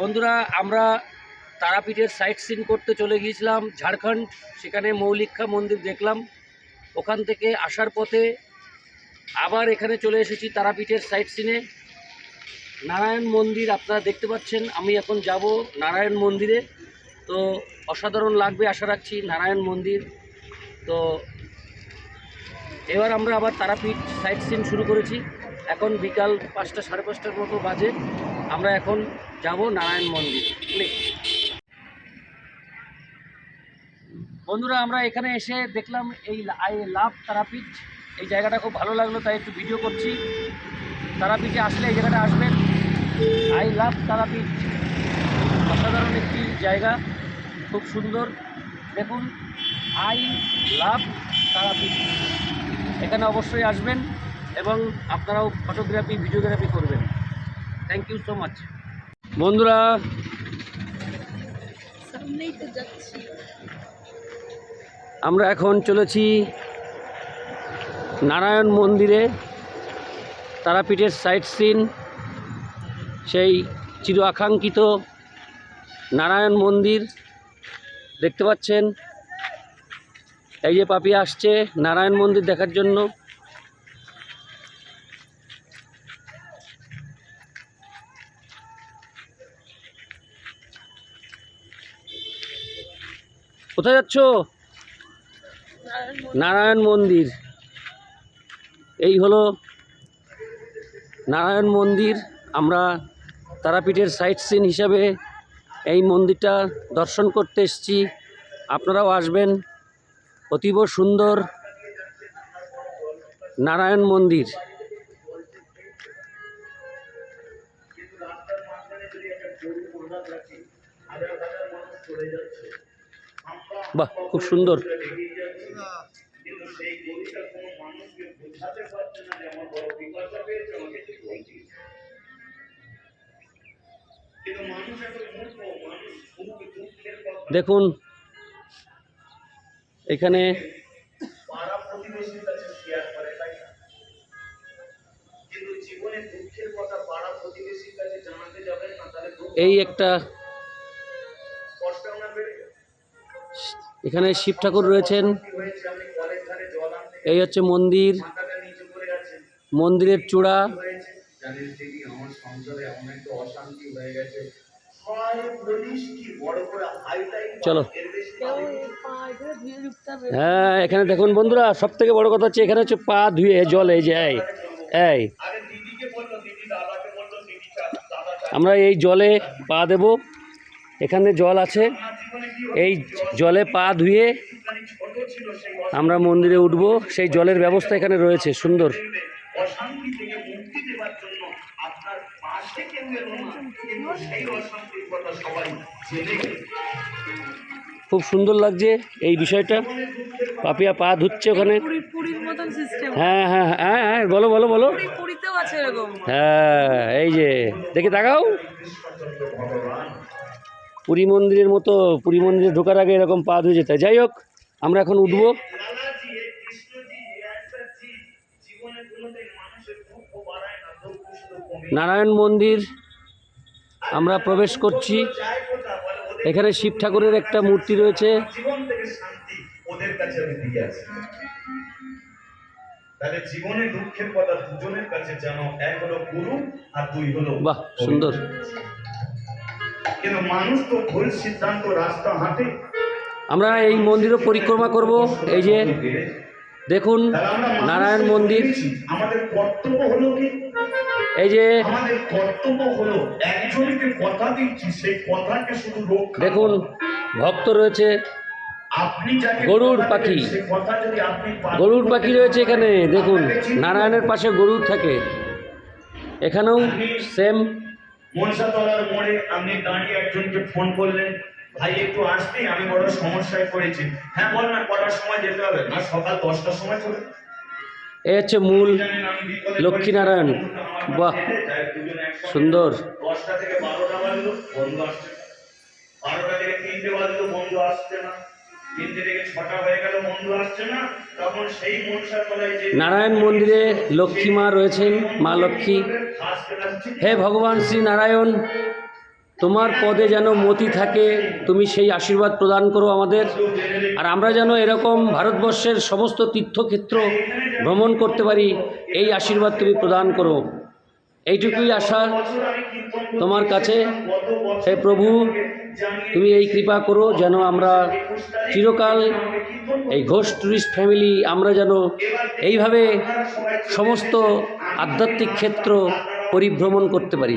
বন্ধুরা, আমরা তারাপীঠের সাইট সিন করতে চলে গিয়েছিলাম, ঝাড়খণ্ড। সেখানে মৌলিক্ষা মন্দির দেখলাম। ওখান থেকে আসার পথে আবার এখানে চলে এসেছি তারাপীঠের সাইট সিনে নারায়ণ মন্দির আপনারা দেখতে পাচ্ছেন, আমি এখন যাব নারায়ণ মন্দিরে। তো অসাধারণ লাগবে, আশা রাখছি, নারায়ণ মন্দির। তো এবার আমরা আবার তারাপীঠ সাইট সিন শুরু করেছি। এখন বিকাল পাঁচটা, সাড়ে পাঁচটার মতো বাজে। আমরা এখন যাব নারায়ণ মন্দির বন্ধুরা, আমরা এখানে এসে দেখলাম এই আই লাভ তারাপীঠ। এই জায়গাটা খুব ভালো লাগল, তাই একটু ভিডিও করছি। তারাপীঠে আসলে এই জায়গাটা আসবেন। I love Tarapith. অসাধারণ একটি জায়গা, খুব সুন্দর। দেখুন, আই লাভ তারাপীঠ। এখানে অবশ্যই আসবেন এবং আপনারাও ফটোগ্রাফি, ভিডিওগ্রাফি করবেন। থ্যাংক ইউ সো মাচ বন্ধুরা আমরা এখন চলেছি নারায়ণ মন্দিরে। তারাপীঠের সাইট সিন সেই চির আকাঙ্ক্ষিত নারায়ণ মন্দির। দেখতে পাচ্ছেন? এই যে পাপি আসছে নারায়ণ মন্দির দেখার জন্য। কোথায় যাচ্ছ নারায়ণ মন্দির। এই হলো নারায়ণ মন্দির আমরা তারাপীঠের সাইট সিন হিসাবে এই মন্দিরটা দর্শন করতে এসেছি আপনারাও আসবেন অতীব সুন্দর নারায়ণ মন্দির বাহ খুব সুন্দর। দেখুন এখানে এই প্রতিবেশীর এখানে শিব ঠাকুর রয়েছেন। এই হচ্ছে মন্দির। মন্দিরের চূড়া। চলো। হ্যাঁ এখানে দেখুন বন্ধুরা সব থেকে বড় কথা হচ্ছে এখানে হচ্ছে পা ধুয়ে, জল, এই যে এই। আমরা এই জলে পা দেব। এখানে জল আছে। এই জলে পা ধুয়ে আমরা মন্দিরে উঠব। সেই জলের ব্যবস্থা এখানে রয়েছে সুন্দর। খুব সুন্দর লাগছে এই বিষয়টা। পাপিয়া পা ধুচ্ছে ওখানে। হ্যাঁ হ্যাঁ হ্যাঁ হ্যাঁ বলো বলো বলো। হ্যাঁ এই যে দেখি তাকাও। পুরী মন্দিরের মতো পুরী মন্দিরে ঢোকার আগে এরকম পা ধুয়ে যেতে হয়। যাই হোক আমরা এখন উঠবো। নারায়ণ মন্দির আমরা প্রবেশ করছি। এখানে শিব ঠাকুরের একটা মূর্তি রয়েছে। জীবন থেকে শান্তি ওদের কাছে আমি দিয়ে আসি তাহলে জীবনে দুঃখের কথা দুজনের কাছে জানো এক হলো গুরু আর দুই হলো বাহ সুন্দর। কিন্তু মানুষ তো ভুল সিদ্ধান্ত রাস্তা হাঁটে। আমরা এই মন্দিরও পরিক্রমা করব। এই যে দেখুন নারায়ণ মন্দির। আমাদের কর্তব্য হলো কি? এই যে আমাদের কর্তব্য হলো একজনকে কথা দিচ্ছি সেই কথাকে শুধু দেখুন ভক্ত রয়েছে। কথা পাখি। গরুর পাখি রয়েছে এখানে দেখুন নারায়ণের পাশে গরুর থাকে। এখানেও সেম মনসাতলার মোড়ে আপনি দাঁড়িয়ে একজনকে ফোন করলেন। ভাই একটু আসতে আমি বড় সমস্যায় পড়েছি। হ্যাঁ বল না কটার সময় যেতে হবে? না সকাল দশটার সময় চলে। এই হচ্ছে মূল লক্ষ্মীনারায়ণ। বাহ। সুন্দর। দশটা থেকে বারোটা বাজলো বন্ধু আসছে। না বারোটা থেকে তিনটে বাজলো বন্ধু আসছে না। নারায়ণ মন্দিরে লক্ষ্মী মা রয়েছেন, মা লক্ষ্মী। হে ভগবান শ্রী নারায়ণ, তোমার পদে যেন মতি থাকে, তুমি সেই আশীর্বাদ প্রদান করো আমাদের। আর আমরা যেন এরকম ভারতবর্ষের সমস্ত তীর্থক্ষেত্র ভ্রমণ করতে পারি, এই আশীর্বাদ তুমি প্রদান করো। এইটুকুই আশা তোমার কাছে। হে প্রভু, তুমি এই কৃপা করো যেন আমরা চিরকাল এই ঘোষ টুরিস্ট ফ্যামিলি, আমরা যেন এইভাবে সমস্ত আধ্যাত্মিক ক্ষেত্র পরিভ্রমণ করতে পারি।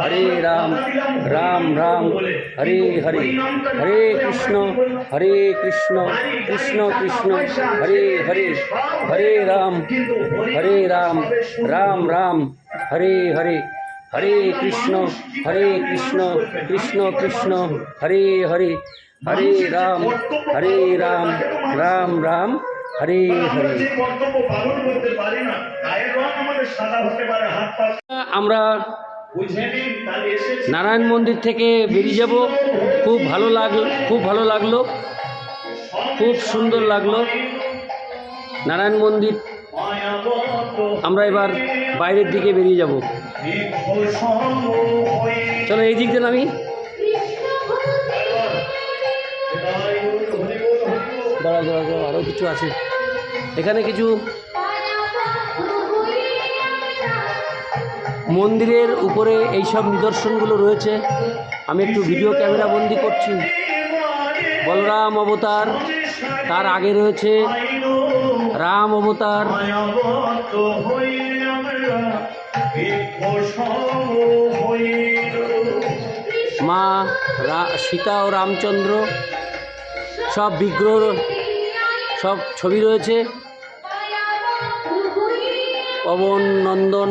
হরে রাম রাম রাম, হরে হরে। হরে কৃষ্ণ হরে কৃষ্ণ কৃষ্ণ কৃষ্ণ। হরে হরে হরে রাম হরে রাম রাম রাম। হরে হরে হরে কৃষ্ণ হরে কৃষ্ণ কৃষ্ণ কৃষ্ণ। হরে হরে হরে রাম হরে রাম রাম রাম, হরে হরে। আমরা নারায়ণ মন্দির থেকে বেরিয়ে যাব। খুব ভালো লাগল, খুব ভালো লাগল। খুব সুন্দর লাগল। নারায়ণ মন্দির। আমরা এবার বাইরের দিকে বেরিয়ে যাব। চলো এই দিক দিয়ে আমি আরও কিছু আছে। এখানে কিছু মন্দিরের উপরে এইসব নিদর্শনগুলো রয়েছে। আমি একটু ভিডিও ক্যামেরা বন্দি করছি। বলরাম অবতার, তার আগে রয়েছে রাম অবতার। মা সীতা ও রামচন্দ্র, সব বিগ্রহ, সব ছবি রয়েছে। পবন, নন্দন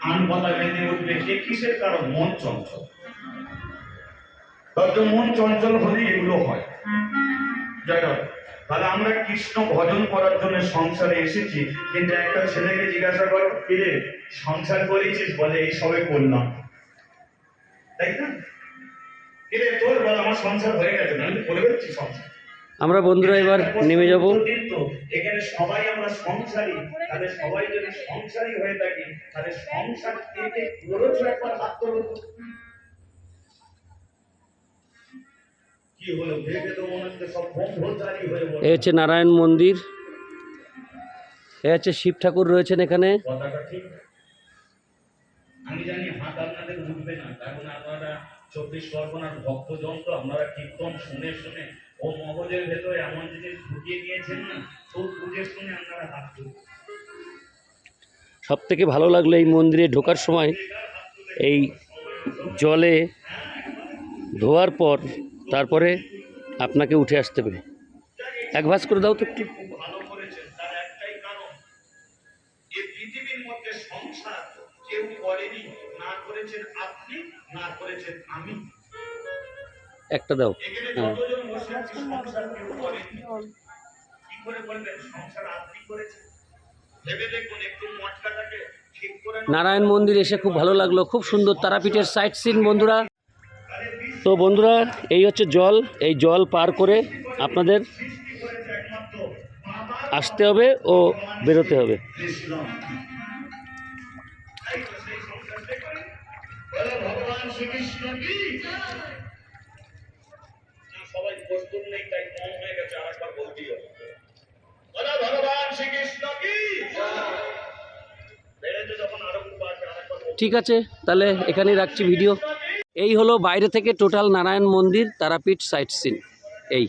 আন পাতা বেঁধে উঠবে এ কিসের কারণ? মন চঞ্চল। তত মন চঞ্চল হলে এগুলো হয়। জয় রাম। তাহলে আমরা কৃষ্ণ ভজন করার জন্য সংসারে এসেছি, কিন্তু একটা ছেলেকে জিজ্ঞাসা করো কিরে সংসার করেছিস? বলে, এই সবে করলাম। তাই না? কিরে তোর বল, আমার সংসার হয়ে গেছে না আমি করে ফেলছি সংসার। আমরা বন্ধুরা এবার নেমে যাব। এখানে সবাই আমরা সংসারী। তাহলে সবাই যদি সংসারী হয়ে থাকি তাহলে সংসার থেকে একবার হাত এ হচ্ছে নারায়ণ মন্দির। এ হচ্ছে শিব ঠাকুর রয়েছেন এখানে। আমি জানি হাত আপনাদের উঠবে না। কারণ আপনারা চব্বিশ পরগনার ভক্তজন তো আপনারা কীর্তন শুনে শুনে ও মগজের ভেতরে এমন জিনিস ঢুকিয়ে নিয়েছেন না তো বুঝে শুনে আপনারা হাত সব থেকে ভালো লাগল এই মন্দিরে ঢোকার সময় এই জলে ধোয়ার পর তারপরে আপনাকে উঠে আসতে হবে এক ভাস করে দাও তো একটু। সংসার কেউ করেনি না করেছেন আপনি না করেছেন আমি। একটা দাও। হ্যাঁ। নারায়ণ মন্দির এসে খুব ভালো লাগল, খুব সুন্দর তারাপীঠের সাইট সিন বন্ধুরা। তো বন্ধুরা, এই হচ্ছে জল, এই জল পার করে আপনাদের আসতে হবে ও বেরোতে হবে। ভগবান শ্রীকৃষ্ণ নেই তাই কম হয়ে গেছে বলতেই হবে। ভগবান শ্রীকৃষ্ণ কি? ঠিক আছে, তাহলে এখানেই রাখছি ভিডিও এই হলো বাইরে থেকে টোটাল নারায়ণ মন্দির, তারাপীঠ সাইট সিন এই।